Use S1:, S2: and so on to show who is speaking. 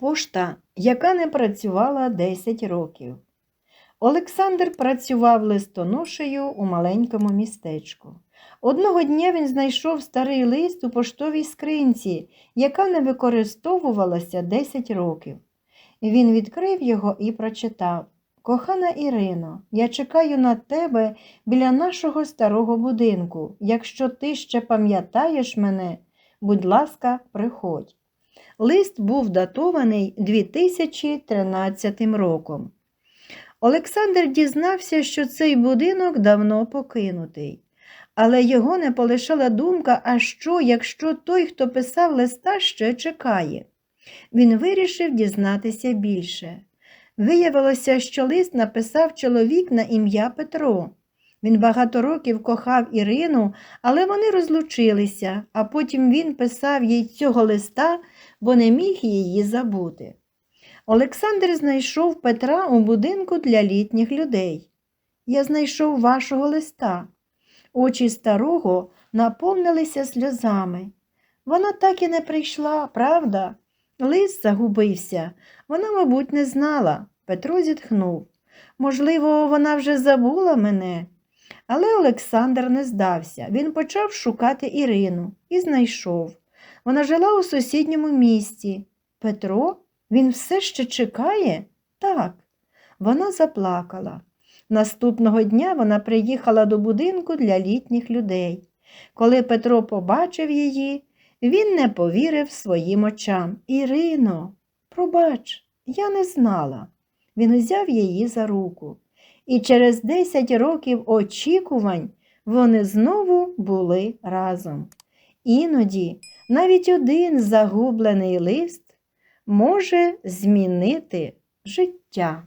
S1: Пошта, яка не працювала 10 років. Олександр працював листоношею у маленькому містечку. Одного дня він знайшов старий лист у поштовій скринці, яка не використовувалася 10 років. Він відкрив його і прочитав Кохана Ірино, я чекаю на тебе біля нашого старого будинку. Якщо ти ще пам'ятаєш мене, будь ласка, приходь. Лист був датований 2013 роком. Олександр дізнався, що цей будинок давно покинутий. Але його не полишала думка, а що, якщо той, хто писав листа, ще чекає. Він вирішив дізнатися більше. Виявилося, що лист написав чоловік на ім'я Петро. Він багато років кохав Ірину, але вони розлучилися, а потім він писав їй цього листа, бо не міг її забути. Олександр знайшов Петра у будинку для літніх людей. Я знайшов вашого листа. Очі старого наповнилися сльозами. Вона так і не прийшла, правда? Лист загубився. Вона, мабуть, не знала. Петро зітхнув. Можливо, вона вже забула мене. Але Олександр не здався. Він почав шукати Ірину і знайшов. Вона жила у сусідньому місті. Петро, він все ще чекає? Так. Вона заплакала. Наступного дня вона приїхала до будинку для літніх людей. Коли Петро побачив її, він не повірив своїм очам. Ірино, пробач, я не знала. Він узяв її за руку. І через 10 років очікувань вони знову були разом. Іноді навіть один загублений лист може змінити життя.